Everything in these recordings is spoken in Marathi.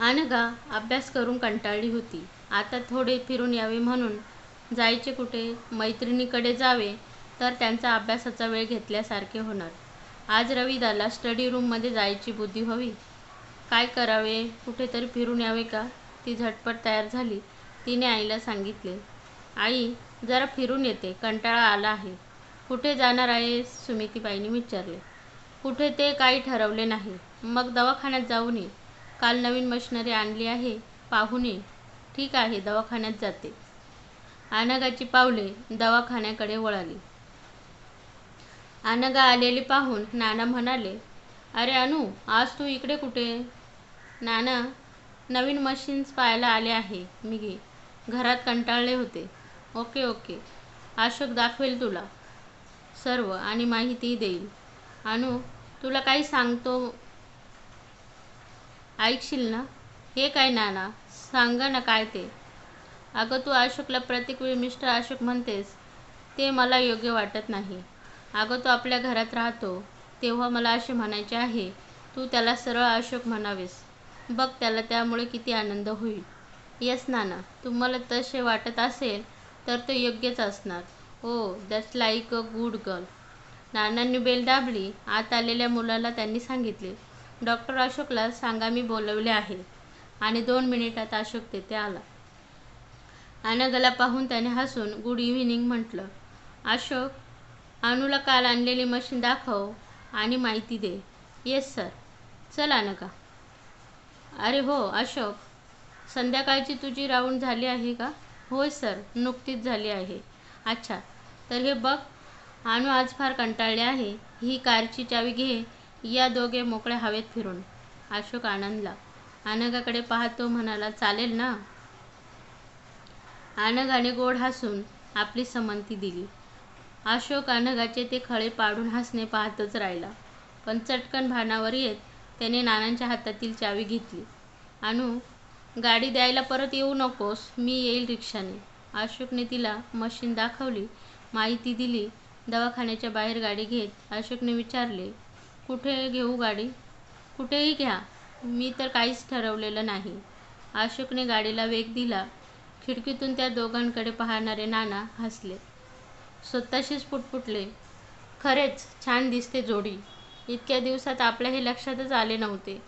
अनघा अभ्यास करून कंटाळली होती. आता थोडे फिरून यावे म्हणून जायचे कुठे मैत्रिणीकडे जावे तर त्यांचा अभ्यासाचा वेळ घेतल्यासारखे होणार. आज रविदाला स्टडी रूममध्ये जायची बुद्धी हवी. काय करावे कुठेतरी फिरून यावे का? ती झटपट तयार झाली. तिने आईला सांगितले आई जरा फिरून येते कंटाळा आला आहे. कुठे जाणार आहे? सुमितीबाईंनी विचारले. कुठे ते काही ठरवले नाही. मग दवाखान्यात जाऊन ये. काल नवीन मशिनरी आणली आहे पाहून ये ठीक आहे दवाखान्यात जाते. आनगाची पावले दवाखान्याकडे वळाली. आनगा आलेली पाहून नाना म्हणाले अरे अनु आज तू इकडे कुठे? नाना नवीन मशीन्स पाहायला आले आहे मी घे. घरात कंटाळले होते. Okay okay. अशोक दाखवेल तुला. सर्व आणि माहिती देईल. अनु तुला काही सांगतो ऐकशील ना? हे काय नाना? सांगा ना काय ते? अगं तू अशोकला प्रत्येक वेळी मिस्टर अशोक म्हणतेस ते मला योग्य वाटत नाही. अगं तो आपल्या घरात राहतो. तेव्हा मला असे म्हणायचे आहे तू त्याला सरळ अशोक म्हणावेस. बघ त्याला त्यामुळे किती आनंद होईल. येस नाना तुम्हाला तसे वाटत असेल तर तो योग्यच असणार. ओ that's like a good girl नानांनी bell दाबली आत आलेल्या मुलाला त्यांनी सांगितले डॉक्टर अशोकला सांगा मी बोलवले आहे. आणि दोन मिनिटात अशोक तेथे आला. अनगला पाहून त्याने हसून गुड इव्हिनिंग म्हटलं. अशोक अनुला काल आणलेली मशीन दाखव आणि माहिती दे. येस सर चल अनका अरे हो अशोक संध्याकाळची तुझी राऊंड झाली आहे का? होय सर नुकतीच झाली आहे. अच्छा तर हे बघ अनु आज फार कंटाळले आहे. ही कारची चावी घे या दोघे मोकळ्या हवेत फिरून. अशोक आनंदला अनघाकडे पाहतो म्हणाला चालेल ना? आनगाने गोड हसून आपली समंती दिली. अशोक अनघाचे ते खळे पाडून हसणे पाहतच राहिला. पण चटकन भानावर येत त्याने नानांच्या हातातील चावी घेतली. अनु गाडी द्यायला परत येऊ नकोस मी येईल रिक्षाने. अशोकने तिला मशीन दाखवली माहिती दिली दवाखान्याच्या बाहेर गाडी घेत अशोकने विचारले कुठे घेऊ गाडी? कुठेही घ्या. मी तर काहीच ठरवलेलं नाही. अशोकने गाडीला वेग दिला. खिडकीतून त्या दोघांकडे पाहणारे नाना हसले. स्वतःशीच पुटपुटले. खरेच छान दिसते जोडी. इतक्या दिवसात आपल्या हे लक्षातच आले नव्हते.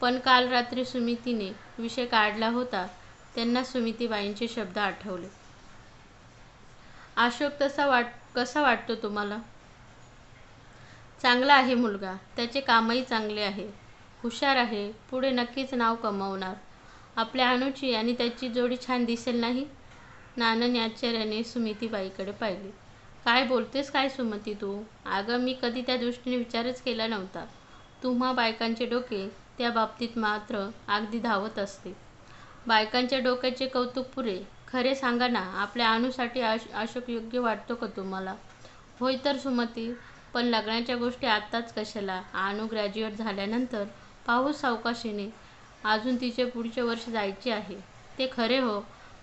पण काल रात्री सुमितीने विषय काढला होता. त्यांना सुमितीबाईंचे शब्द आठवले. अशोक तसा वाट कसा वाटतो तुम्हाला? चांगला आहे मुलगा. त्याचे कामही चांगले आहे. हुशार आहे. पुढे नक्कीच नाव कमावणार. आपल्या अनुची आणि त्याची जोडी छान दिसेल नाही? नानन आश्चर्याने सुमितीबाईकडे पाहिले. काय बोलतेस काय सुमती तू? अगं मी कधी त्या दृष्टीने विचारच केला नव्हता. तुम्हा बायकांचे डोके त्या बाबतीत मात्र अगदी धावत असते. बायकांच्या डोक्याचे कौतुक पुरे. खरे सांगा ना आपल्या अनुसाठी अश अशोक योग्य वाटतो का तुम्हाला? होय तर सुमती पण लग्नाच्या गोष्टी आत्ताच कशाला? अनु ग्रॅज्युएट झाल्यानंतर पाहू सावकाशीने. अजून तिचे पुढचे वर्ष जायचे आहे. ते खरे हो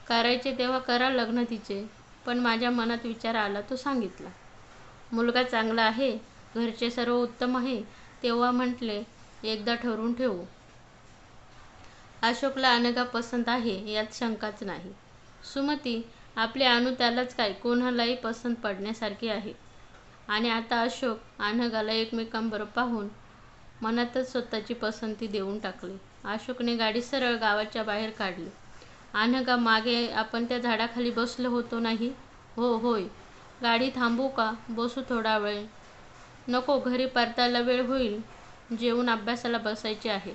करायचे तेव्हा करा लग्न तिचे. पण माझ्या मनात विचार आला तो सांगितला. मुलगा चांगला आहे घरचे सर्व उत्तम आहे तेव्हा म्हटले एकदा ठरवून ठेवू. अशोकला अनेका पसंत आहे यात शंकाच नाही. सुमती आपले अनु त्यालाच काय कोणालाही पसंत पडण्यासारखी आहे. आणि आता अशोक अनघाला एकमेकांबरोबर पाहून मनातच स्वतःची पसंती देऊन टाकली. अशोकने गाडी सरळ गावाच्या बाहेर काढली. अनघा मागे आपण त्या झाडाखाली बसलो होतो नाही? हो होय. गाडी थांबू का? बसू थोडा वेळ. नको घरी परतायला वेळ होईल. जेवून अभ्यासाला बसायचे आहे.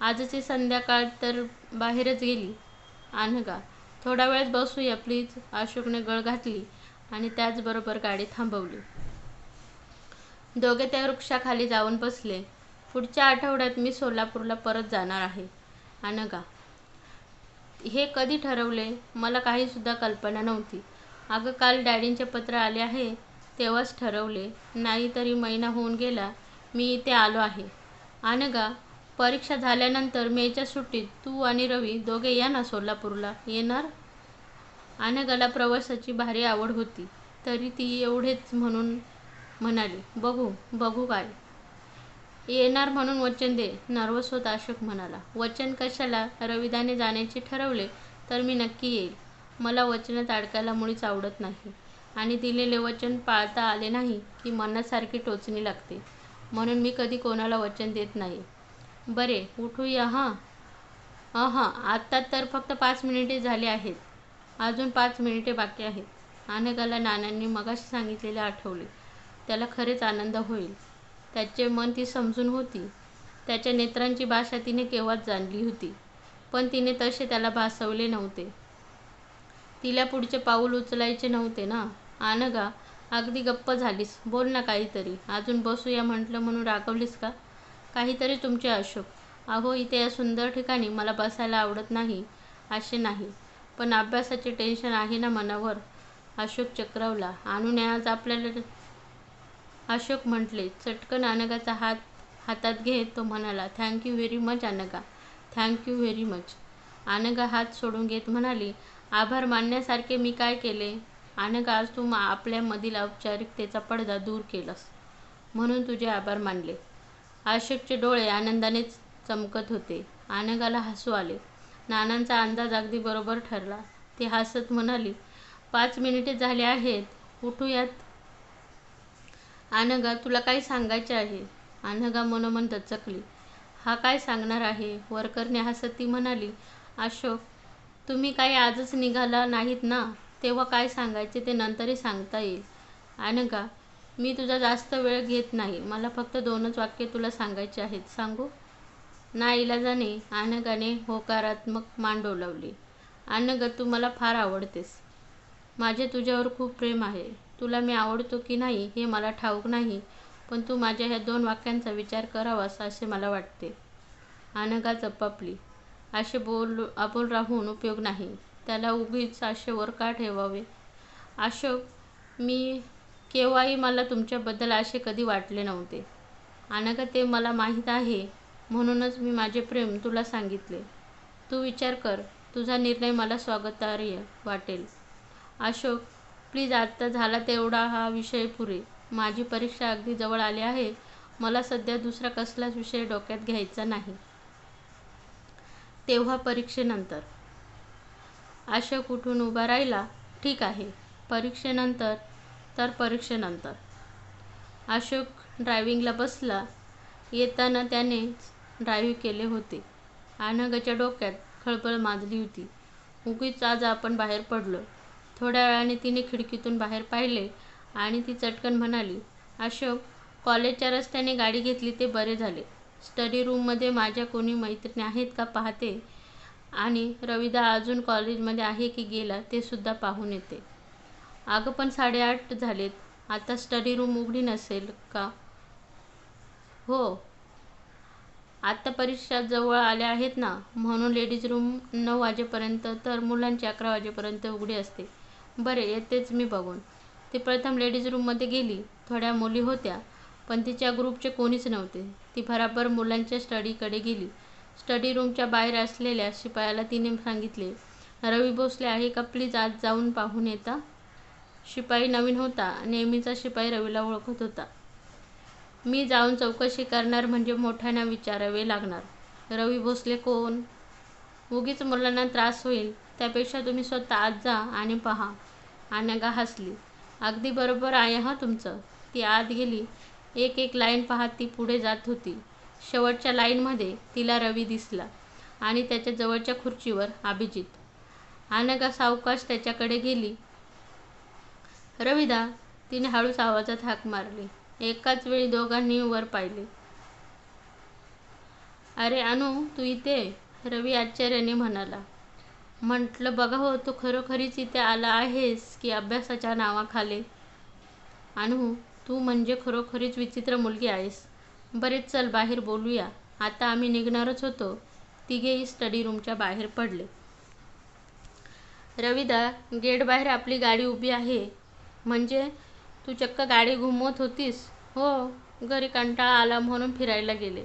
आजची संध्याकाळ तर बाहेरच गेली. अनघा थोडा वेळच बसूया प्लीज. अशोकने गळ घातली आणि त्याचबरोबर गाडी थांबवली. दोघे त्या वृक्षाखाली जाऊन बसले. पुढच्या आठवड्यात मी सोलापूरला परत जाणार आहे. अनगा. हे कधी ठरवले? मला काहीसुद्धा कल्पना नव्हती. अगं काल डॅडींचे पत्र आले आहे तेव्हाच ठरवले. नाही तरी महिना होऊन गेला मी इथे आलो आहे. अनगा परीक्षा झाल्यानंतर मेच्या सुट्टीत तू आणि रवी दोघे या ना सोलापूरला? येणार? अनगाला प्रवासाची भारी आवड होती. तरी ती एवढेच म्हणून म्हणाली बघू बघू काय येणार म्हणून वचन दे नर्वस होत अशोक म्हणाला. वचन कशाला? रविदाने जाण्याचे ठरवले तर मी नक्की येईल. मला वचनात अडकायला मुळीच आवडत नाही. आणि दिलेले वचन पाळता आले नाही की मनासारखी टोचणी लागते. म्हणून मी कधी कोणाला वचन देत नाही. बरे उठूया हां. हां आत्ता तर फक्त पाच मिनिटे झाली आहेत. अजून पाच मिनिटे बाकी आहेत. अनेकाला नानांनी मगाशी सांगितलेले आठवले. त्याला खरेच आनंद होईल. त्याचे मन ती समजून होती. त्याच्या नेत्रांची भाषा तिने केव्हाच जाणली होती. पण तिने तसे त्याला भासवले नव्हते. तिला पुढचे पाऊल उचलायचे नव्हते ना. आनगा अगदी गप्प झालीस. बोल ना काहीतरी. अजून बसूया म्हटलं म्हणून रागवलीस का? काहीतरी तुमचे अशोक. अहो इथे या सुंदर ठिकाणी मला बसायला आवडत नाही असे नाही. पण अभ्यासाचे टेन्शन आहे ना मनावर? अशोक चक्रवला. आणून आज आपल्याला अशोक म्हटले चटकन अनगाचा हात हातात घेत तो म्हणाला. Thank you very much Anagha. Thank you very much Anagha हात सोडून घेत म्हणाली आभार मानण्यासारखे मी काय केले? अनगा आज तू आपल्यामधील औपचारिकतेचा पडदा दूर केलास. म्हणून तुझे आभार मानले. अशोकचे डोळे आनंदाने चमकत होते. अनगाला हसू आले. नानांचा अंदाज अगदी बरोबर ठरला. ती हसत म्हणाली पाच मिनिटे झाले आहेत. उठूयात. अनघा तुला काय सांगायचे आहे? अनघा मनोमन दचकली हा काय सांगणार आहे? वरकरने हसत ती म्हणाली अशोक तुम्ही काही आजच निघाला नाहीत ना? तेव्हा काय सांगायचे ते नंतरही सांगता येईल. अनघा मी तुझा जास्त वेळ घेत नाही. मला फक्त दोनच वाक्य तुला सांगायचे आहेत. सांगू? ना इलाजाने. अनघाने होकारात्मक मान डोलावली अनघा तू मला फार आवडतेस. माझे तुझ्यावर खूप प्रेम आहे. तुला मी आवडतो की नाही हे मला ठाऊक नाही पण तू माझ्या ह्या दोन वाक्यांचा विचार करावास असे मला वाटते. अनघा जपापली. असे बोल अबोल राहून उपयोग नाही. त्याला उगीच आशेवर का ठेवावे? अशोक मी केव्हाही मला तुमच्याबद्दल असे कधी वाटले नव्हते. अनघा ते मला माहीत आहे. म्हणूनच मी माझे प्रेम तुला सांगितले. तू विचार कर. तुझा निर्णय मला स्वागतार्ह वाटेल. अशोक प्लीज आत्ता झाला तेवढा हा विषय पुरे. माझी परीक्षा अगदी जवळ आली आहे. मला सध्या दुसरा कसलाच विषय डोक्यात घ्यायचा नाही. तेव्हा परीक्षेनंतर. अशोक उठून उभा राहिला? ठीक आहे. परीक्षेनंतर. तर परीक्षेनंतर. अशोक ड्रायव्हिंगला बसला. येताना त्याने ड्रायव्ह केले होते. अनघच्या डोक्यात खळबळ माजली होती. उगीच आज आपण बाहेर पडलो. थोड्या वेळाने तिने खिडकीतून बाहेर पाहिले आणि ती चटकन म्हणाली अशोक कॉलेजच्या रस्त्याने गाडी घेतली ते बरे झाले. स्टडी रूममध्ये माझ्या कोणी मैत्रिणी आहेत का पाहते? आणि रविदा अजून कॉलेजमध्ये आहे की गेला ते सुद्धा पाहून येते. अगं पण साडेआठ झालेत. आता स्टडी रूम उघडी नसेल का? हो. आत्ता परीक्षा जवळ आल्या आहेत ना. म्हणून लेडीज रूम नऊ वाजेपर्यंत तर मुलांची अकरा वाजेपर्यंत उघडी असते. बरे येतेच मी बघून. ती प्रथम लेडीज रूममध्ये गेली. थोड्या मुली होत्या पण तिच्या ग्रुपचे कोणीच नव्हते. ती भराभर मुलांच्या स्टडीकडे गेली. स्टडी रूमच्या बाहेर असलेल्या शिपायाला तिने सांगितले रवी भोसले आहे का? प्लीज आज जाऊन पाहून येता. शिपाई नवीन होता नेहमीचा शिपाई रवीला ओळखत होता. मी जाऊन चौकशी करणार म्हणजे मोठ्यांना विचारावे लागणार. रवी भोसले कोण? उगीच मुलांना त्रास होईल. त्यापेक्षा तुम्ही स्वतः आत जा आणि पहा. अनघा हसली. अगदी बरोबर आहे हां तुमचं. ती आत गेली. एक एक लाईन पाहत ती पुढे जात होती. शेवटच्या लाईनमध्ये तिला रवी दिसला आणि त्याच्या जवळच्या खुर्चीवर अभिजित. अनघा सावकाश त्याच्याकडे गेली. रविदा तिने हळूच आवाजात हाक मारली. एकाच वेळी दोघांनी वर पाहिले. अरे अनु तू इथे? रवी आश्चर्याने म्हणाला. म्हटलं बघा हो तू खरोखरीच इथे आला आहेस की अभ्यासाच्या नावाखाली? आणू तू म्हणजे खरोखरीच विचित्र मुलगी आहेस. बरेच चल बाहेर बोलूया. आता आम्ही निघणारच होतो. तिघेही स्टडी रूमच्या बाहेर पडले. रविदा गेट बाहेर आपली गाडी उभी आहे. म्हणजे तू चक्क गाडी घुमवत होतीस? हो घरी कंटाळा आला म्हणून फिरायला गेले.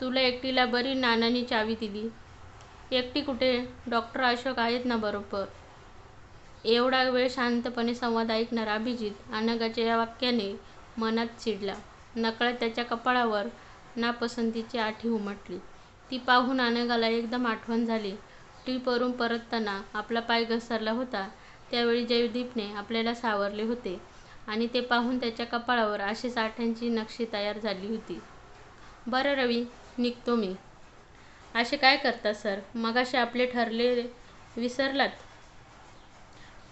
तुला एकटीला बरी नानानी चावी दिली. एकटी कुठे? डॉक्टर अशोक आहेत ना बरोबर. एवढा वेळ शांतपणे संवाद ऐकणारा अभिजित अनगाच्या या वाक्याने मनात चिडला. नकळत त्याच्या कपाळावर नापसंतीची आठी उमटली. ती पाहून अनघाला एकदम आठवण झाली. ट्रीपवरून परतताना आपला पाय घसरला होता. त्यावेळी जयदीपने आपल्याला सावरले होते आणि ते पाहून त्याच्या कपाळावर अशीच आठ्यांची नक्षी तयार झाली होती. बरं रवी निघतो मी. असे काय करता सर? मगाशी आपले ठरले विसरलात.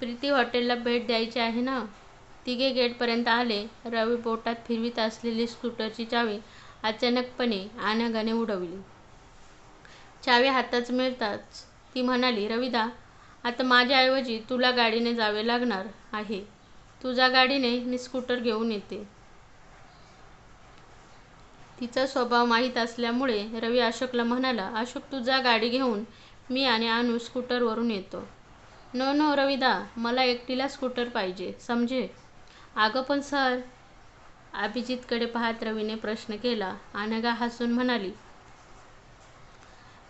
प्रीती हॉटेलला भेट द्यायची आहे ना? तिघे गेटपर्यंत आले. रवी बोटात फिरवीत असलेली स्कूटरची चावी अचानकपणे आनगाने उडवली. चावी हातात मिळताच ती म्हणाली रविदा आता माझ्याऐवजी तुला गाडीने जावे लागणार आहे. तुझ्या गाडीने मी स्कूटर घेऊन येते. तिचा स्वभाव माहीत असल्यामुळे रवी अशोकला म्हणाला अशोक तुझा गाडी घेऊन मी आणि अनु स्कूटरवरून येतो. नो नो रविदा मला एकटीला स्कूटर पाहिजे समजे अगं पण सर. अभिजितकडे पाहत रवीने प्रश्न केला अनघा हसून म्हणाली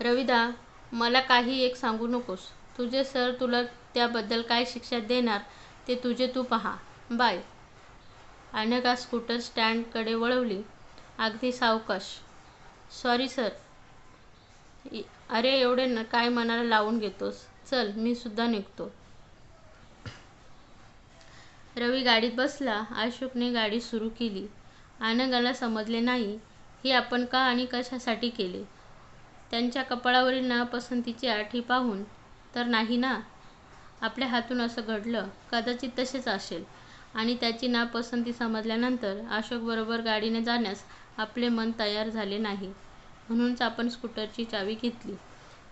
रविदा मला काही एक सांगू नकोस. तुझे सर तुला त्याबद्दल काय शिक्षा देणार ते तुझे तू पहा. बाय. अनघा स्कूटर स्टँडकडे वळवली. अगदी सावकाश. सॉरी सर अरे एवढे न काय मनाला लावून घेतोस? चल मी सुद्धा निघतो. रवी गाडीत बसला. अशोकने गाडी सुरू केली. आनंदाला समजले नाही हे आपण का आणि कशासाठी केले? त्यांच्या कपाळावरील नापसंतीची आठी पाहून तर नाही ना? आपल्या हातून असं घडलं कदाचित तसेच असेल. आणि त्याची नापसंती समजल्यानंतर अशोकबरोबर गाडीने जाण्यास आपले मन तयार झाले नाही. म्हणूनच आपण स्कूटरची चावी घेतली.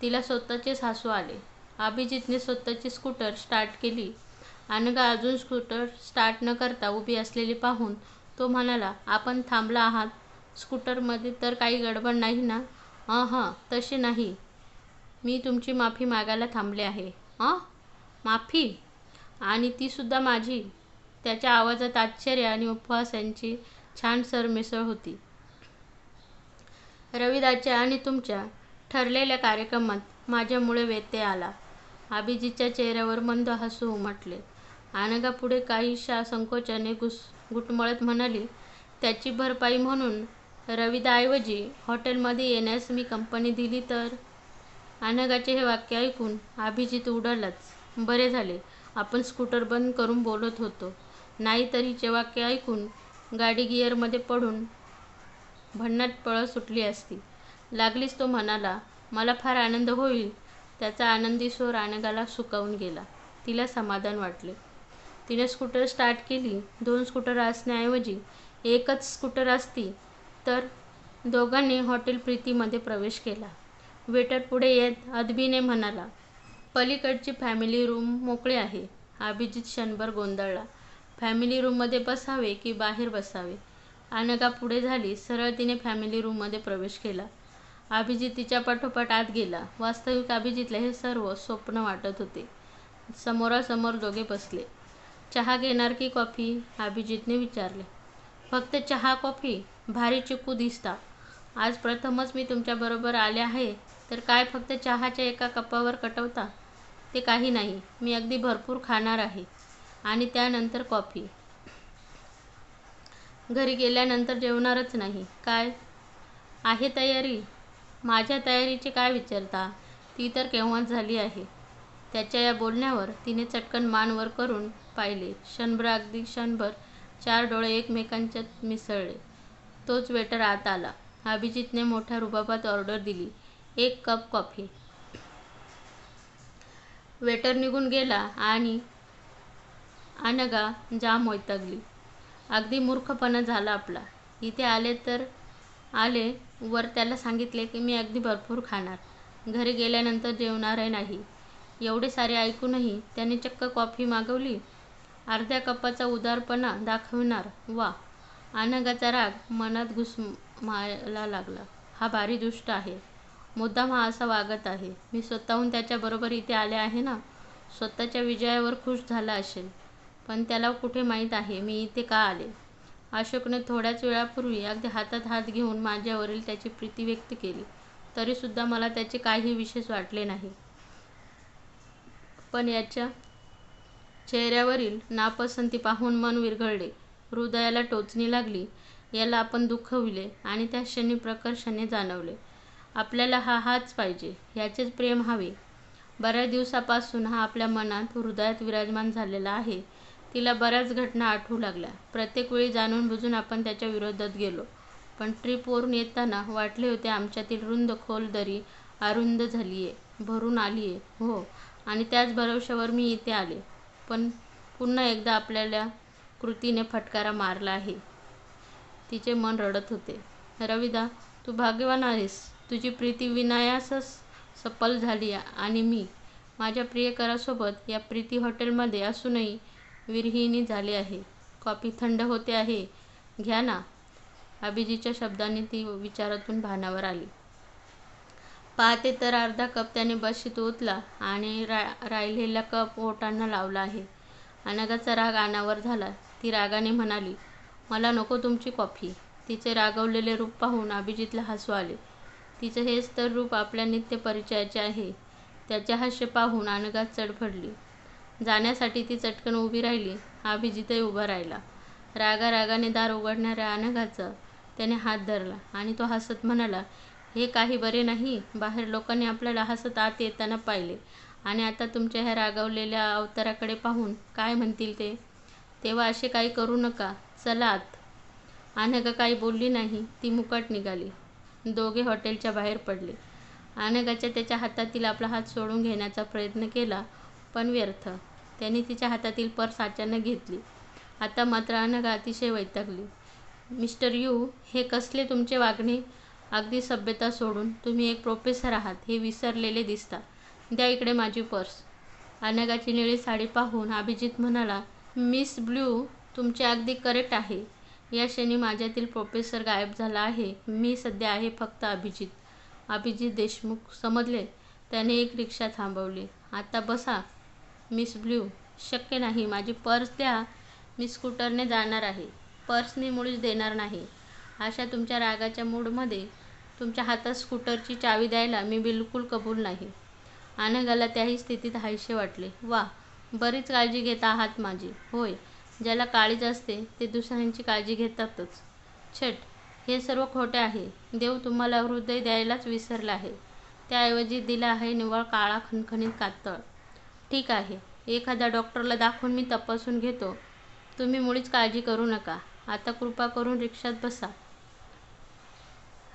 तिला स्वतःचेच हसू आले. अभिजितने स्वतःची स्कूटर स्टार्ट केली. अनघा अजून स्कूटर स्टार्ट न करता उभी असलेली पाहून तो म्हणाला आपण थांबला आहात? स्कूटरमध्ये तर काही गडबड नाही ना? हां हां तसे नाही. मी तुमची माफी मागायला थांबले आहे. हां माफी? आणि तीसुद्धा माझी? त्याच्या आवाजात आश्चर्य आणि उपवास यांची छान सरमिसळ होती. रविदाच्या आणि तुमच्या ठरलेल्या कार्यक्रमात माझ्यामुळे व्यत्यय आला. अभिजितच्या चेहऱ्यावर मंद हसू उमटले. अनघा पुढे काहीशा संकोचाने घुस घुटमळत म्हणाली त्याची भरपाई म्हणून रविदाऐवजी हॉटेलमध्ये येण्यास मी कंपनी दिली तर? अनघाचे हे वाक्य ऐकून अभिजित उडालाच. बरे झाले. आपण स्कूटर बंद करून बोलत होतो. नाहीतर हिचे वाक्य ऐकून गाडी गिअरमध्ये पडून भन्नाट पळत सुटली असती. लागलीच तो म्हणाला मला फार आनंद होईल. त्याचा आनंदी स्वर अनघाला सुकावून गेला. तिला समाधान वाटले. तिने स्कूटर स्टार्ट केली. दोन स्कूटर असण्याऐवजी एकच स्कूटर असती तर दोघांनी हॉटेल प्रीतीमध्ये प्रवेश केला. वेटर पुढे येत अदबीने म्हणाला पलीकडची फॅमिली रूम मोकळी आहे. अभिजित क्षणभर गोंधळला. फॅमिली रूममध्ये बसावे की बाहेर बसावे? अनघा पुढे झाली सरळ तिने फॅमिली रूममध्ये प्रवेश केला. अभिजित तिच्या पाठोपाठ आत गेला. वास्तविक अभिजितला हे सर्व स्वप्न वाटत होते. समोरासमोर दोघे बसले. चहा घेणार की कॉफी? अभिजितने विचारले. फक्त चहा कॉफी? भारी चिकू दिसता. आज प्रथमच मी तुमच्याबरोबर आले आहे तर काय फक्त चहाच्या एका कपावर कटवता? ते काही नाही. मी अगदी भरपूर खाणार आहे. आणि त्यानंतर कॉफी. घरी गेल्यानंतर जेवणारच नाही. काय? आहे तयारी. माझ्या तयारीचे काय विचारता? ती तर केव्हाच झाली आहे. त्याच्या या बोलण्यावर तिने चटकन मान वर करून पाहिले. क्षणभर अगदी क्षणभर चार डोळे एकमेकांच्यात मिसळले. तोच वेटर आत आला. अभिजितने मोठ्या रुबाबात ऑर्डर दिली. एक कप कॉफी. वेटर निघून गेला आणि अनगा जाम वैतागली. अगदी मूर्खपणा झाला आपला. इथे आले तर आले वर त्याला सांगितले की मी अगदी भरपूर खाणार. घरी गेल्यानंतर जेवणारही नाही. एवढे सारे ऐकूनही त्याने चक्क कॉफी मागवली. अर्ध्या कपाचा उदारपणा दाखविणार. वा. अनगाचा राग मनात घुसमायला लागला. हा भारी दुष्ट आहे. मुद्दाम हा असा वागत आहे. मी स्वतःहून त्याच्याबरोबर इथे आले आहे ना? स्वतःच्या विजयावर खुश झाला असेल. पण त्याला कुठे माहीत आहे? मी इथे का आले? अशोकने थोड्याच वेळापूर्वी अगदी हातात हात घेऊन माझ्यावरील त्याची प्रीती व्यक्त केली. तरीसुद्धा मला त्याचे काही विशेष वाटले नाही. पण याच्या चेहऱ्यावरील नापसंती पाहून मन विरघळले. हृदयाला टोचणी लागली. याला आपण दुखविले आणि त्या क्षणी प्रकर्षाने जाणवले. आपल्याला हा हाच पाहिजे ह्याचेच प्रेम हवे. बऱ्याच दिवसापासून हा आपल्या मनात हृदयात विराजमान झालेला आहे. तिला बऱ्याच घटना आठवू लागल्या. प्रत्येक वेळी जाणून बुजून आपण त्याच्या विरोधात गेलो. पण ट्रीपवरून येताना वाटले होते आमच्यातील रुंद खोल दरी अरुंद झालीये भरून आलीये. हो आणि त्याच भरवशावर मी इथे आले. पण पुन्हा एकदा आपल्याला कृतीने फटकारा मारला आहे. तिचे मन रडत होते. रविदा तू भाग्यवान आहेस. तुझी प्रीती विनायासच सफल झाली आणि मी माझ्या प्रियकरासोबत या प्रीती हॉटेलमध्ये असूनही विरहिणी झाले आहे. कॉफी थंड होते आहे. घ्या ना. अभिजीतच्या शब्दांनी ती विचारातून भानावर आली. पाहते तर अर्धा कप त्याने बशीत ओतला आणि रा राहिलेला कप ओटांना लावला आहे. अनघाचा राग अनावर झाला. ती रागाने म्हणाली मला नको तुमची कॉफी. तिचे रागवलेले रूप पाहून अभिजितला हसू आले. तिचं हेच तर रूप आपल्या नित्य परिचयाचे आहे. त्याचे हास्य पाहून अनघात चडफडली जाण्यासाठी ती चटकन उभी राहिली. अभिजितही उभा राहिला. रागा रागाने दार उघडणाऱ्या अनघाचा त्याने हात धरला आणि तो हसत म्हणाला हे काही बरे नाही. बाहेर लोकांनी आपल्याला हसत आत येताना पाहिले. आणि आता तुमच्या ह्या रागावलेल्या अवताराकडे पाहून काय म्हणतील ते? तेव्हा असे काही करू नका. चला आत. अनघा काही बोलली नाही. ती मुकाट निघाली. दोघे हॉटेलच्या बाहेर पडले. अनघाच्या त्याच्या हातातील आपला हात सोडून घेण्याचा प्रयत्न केला. पण व्यर्थ. त्याने तिच्या हातातील पर्स अचानक घेतली. आता मात्र अनघा अतिशय वैतागली. मिस्टर यू हे कसले तुमचे वागणे? अगदी सभ्यता सोडून तुम्ही एक प्रोफेसर आहात हे विसरलेले दिसता. द्या इकडे माझी पर्स. अनघाची निळी साडी पाहून अभिजित म्हणाला मिस ब्ल्यू तुमचे अगदी करेक्ट आहे. या क्षणी माझ्यातील प्रोफेसर गायब झाला आहे. मी सध्या आहे फक्त अभिजित. अभिजित देशमुख समजले. त्याने एक रिक्षा थांबवली. आता बसा. मिस ब्ल्यू शक्य नाही. माझी पर्स द्या मी स्कूटरने जाणार आहे. पर्स मी मुळीच देणार नाही. अशा तुमच्या रागाच्या मूडमध्ये तुमच्या हातात स्कूटरची चावी द्यायला मी बिलकुल कबूल नाही. अनघाला त्याही स्थितीत हायसे वाटले. वा बरीच काळजी घेत आहात माझी. होय ज्याला काळीज असते ते दुसऱ्यांची काळजी घेतातच. छट हे सर्व खोटे आहे. देव तुम्हाला हृदय द्यायलाच विसरला आहे. त्याऐवजी दिला आहे निव्वळ काळा खणखणीत कातळ. ठीक आहे. एखाद्या डॉक्टरला दाखवून मी तपासून घेतो. तुम्ही मुळीच काळजी करू नका. आता कृपा करून रिक्षात बसा.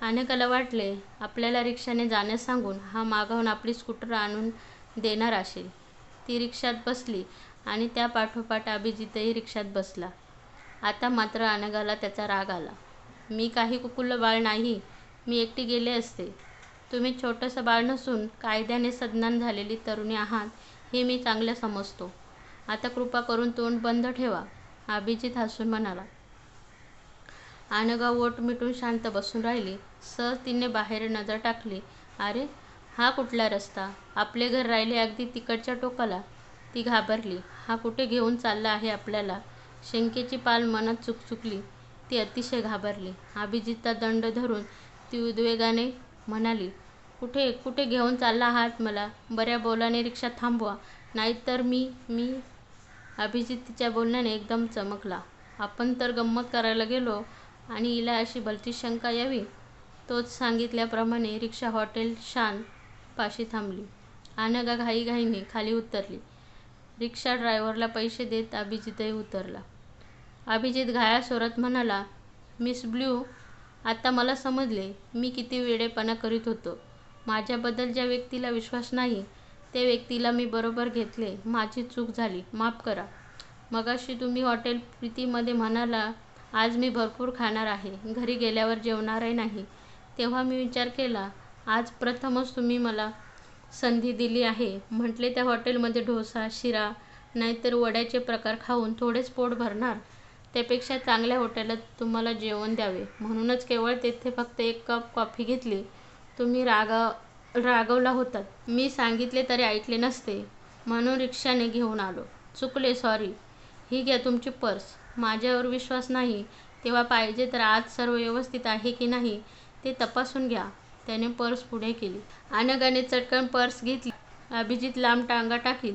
अनेकाला वाटले आपल्याला रिक्षाने जाण्यास सांगून हा मागाहून आपली स्कूटर आणून देणार असेल. ती रिक्षात बसली आणि त्या पाठोपाठ अभिजितही रिक्षात बसला. आता मात्र अनघाला त्याचा राग आला. मी काही कुकुल बाळ नाही. मी एकटी गेले असते. तुम्ही छोटंसं बाळ नसून कायद्याने सज्ञान झालेली तरुणी आहात. हे मी चांगलं समजतो. आता कृपा करून तोंड बंद ठेवा अभिजित हसून म्हणाला. अनघा ओठ मिटून शांत बसून राहिली. सहज तिने बाहेर नजर टाकली. अरे हा कुठला रस्ता? आपले घर राहिले अगदी तिकडच्या टोकाला. ती घाबरली. हा कुठे घेऊन चालला आहे आपल्याला? शंकेची पाल मनात चुकचुकली ती अतिशय घाबरली. अभिजितचा दंड धरून ती उद्वेगाने म्हणाली कुठे कुठे घेऊन चालला आहात मला? बऱ्या बोलाने रिक्षा थांबवा. नाहीतर मी मी अभिजित तिच्या बोलण्याने एकदम चमकला. आपण तर गंमत करायला गेलो आणि हिला अशी भलती शंका यावी. तोच सांगितल्याप्रमाणे रिक्षा हॉटेल शान पाशी थांबली. अनघा घाईघाईने खाली उतरली. रिक्षा ड्रायव्हरला पैसे देत अभिजितही उतरला. अभिजित घाया स्वरात म्हणाला मिस ब्ल्यू आता मला समजले मी किती वेडेपणा करीत होतो. माझ्याबद्दल ज्या व्यक्तीला विश्वास नाही त्या व्यक्तीला मी बरोबर घेतले. माझी चूक झाली. माफ करा. मगाशी तुम्ही हॉटेल प्रीतीमध्ये म्हणाला आज मी भरपूर खाणार आहे. घरी गेल्यावर जेवणारही नाही. तेव्हा मी विचार केला आज प्रथमच तुम्ही मला संधी दिली आहे. म्हटले त्या हॉटेलमध्ये डोसा शिरा नाहीतर वड्याचे प्रकार खाऊन थोडेच पोट भरणार. त्यापेक्षा चांगल्या हॉटेलात तुम्हाला जेवण द्यावे. म्हणूनच केवळ तेथे फक्त एक कप कॉफी घेतली. तुम्ही रागा रागवला होतात. मी सांगितले तरी ऐकले नसते. म्हणून रिक्षाने घेऊन आलो. चुकले सॉरी ही घ्या तुमची पर्स. माझ्यावर विश्वास नाही. तेव्हा पाहिजे तर आज सर्व व्यवस्थित आहे की नाही ते तपासून घ्या. त्याने पर्स पुढे केली. अनघाने चटकन पर्स घेतली. अभिजित लांब टांगा टाकीत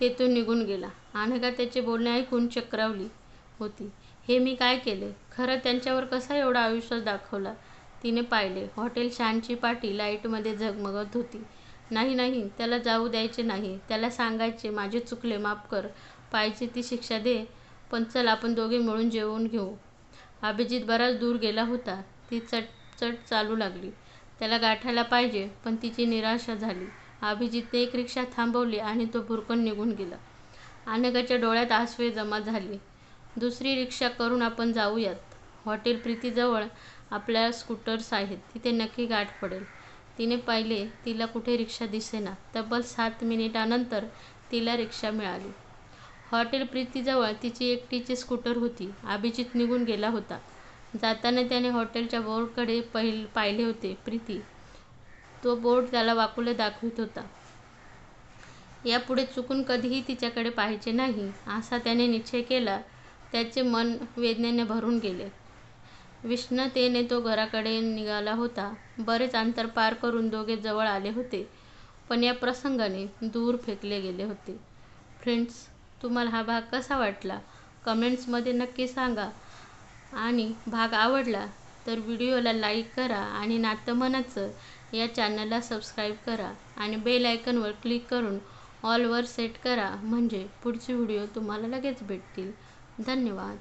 तेथून निघून गेला. अनघा त्याचे बोलणे ऐकून चक्रावली होती. हे मी काय केले? खरं त्यांच्यावर कसा एवढा अविश्वास दाखवला? तिने पाहिले. हॉटेल शानची पाटी लाईटमध्ये झगमगत होती. नाही नाही त्याला जाऊ द्यायचे नाही. त्याला सांगायचे माझे चुकले माफ कर. पाहिजे ती शिक्षा दे पण चल आपण दोघे मिळून जेवून घेऊ. अभिजित बराच दूर गेला होता. ती चटचट चालू लागली. त्याला गाठायला पाहिजे पण तिची निराशा झाली. अभिजितने एक रिक्षा थांबवली आणि तो भुरकून निघून गेला. अनेकाच्या डोळ्यात आसवे जमा झाली. दुसरी रिक्षा करून आपण जाऊयात. हॉटेल प्रीतीजवळ आपल्या स्कूटर्स आहेत. तिथे नक्की गाठ पडेल. तिने पाहिले तिला कुठे रिक्षा दिसेना. तब्बल सात मिनिटानंतर तिला रिक्षा मिळाली. हॉटेल प्रीतीजवळ तिची एकटीची स्कूटर होती. अभिजित निघून गेला होता. जाताना त्याने हॉटेलच्या बोर्डकडे पहिल पाहिले होते प्रीती. तो बोर्ड त्याला वाकुले दाखवित होता. यापुढे चुकून कधीही तिच्याकडे पाहायचे नाही. असा त्याने निश्चय केला. त्याचे मन वेदनेने भरून गेले. विष्णतेने तो घराकडे निघाला होता. बरेच अंतर पार करून दोघे जवळ आले होते पण या प्रसंगाने दूर फेकले गेले होते. फ्रेंड्स तुम्हाला हा भाग कसा वाटला? कमेंट्समध्ये नक्की सांगा. आणि भाग आवडला तर व्हिडिओला लाईक करा आणि नातं या चॅनलला सबस्क्राईब करा आणि बेल आयकनवर क्लिक करून ऑलवर सेट करा. म्हणजे पुढचे व्हिडिओ तुम्हाला लगेच भेटतील. धन्यवाद.